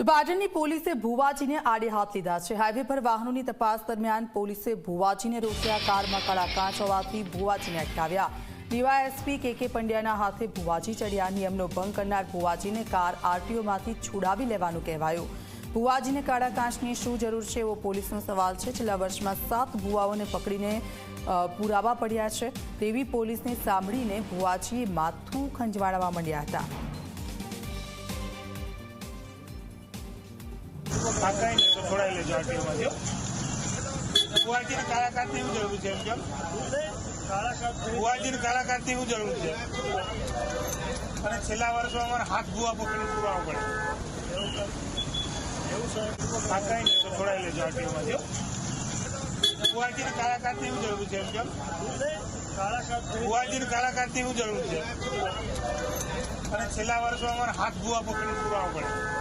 તો પાટણની પોલીસે ભુવાજીને આડે હાથ લીધા છે. હાઈવે પર વાહનોની તપાસ દરમિયાન પોલીસે ભુવાજીને રોક્યા. કારમાં કડા કાચ હોવાથી ભુવાજીને અટકાવ્યા. ડીવાયએસપી કે કે પંડ્યાના હાથે ભુવાજી ચડ્યા. નિયમનો ભંગ કરનાર ભુવાજીને કાર આરટીઓમાંથી છોડાવી લેવાનું કહેવાયું. ભુવાજીને કાળા કાચની શું જરૂર છે એવો પોલીસનો સવાલ છે. છેલ્લા વર્ષમાં સાત ભુવાઓને પકડીને પુરાવા પડ્યા છે. તેવી પોલીસને સાંભળીને ભુવાજીએ માથું ખંજવાળવા માંડ્યા હતા. કઈ નહીં તો છોડાઈ લેજો આરટીઓમાંથી, હો. ભુવાજીને કાળા કાર્ડની શું જરૂર છે એમ કેમ? ભુવાજીને કાળા કાર્ડની શું જરૂર છે. અને છેલ્લા વર્ષો અમારે હાથ ગુવા પકડીને પુરાવો પડે. એવું કઈ નહીં તો છોડાઈ લેજો આરટીઓમાંથી, હો. ભુવાજીને કાળા કાર્ડની એવું જરૂર છે એમ કેમ? ભુવાજીને કાળા એવું જરૂર છે. અને છેલ્લા વર્ષો અમારે હાથ ગુવા પકડીને પુરાવો પડે.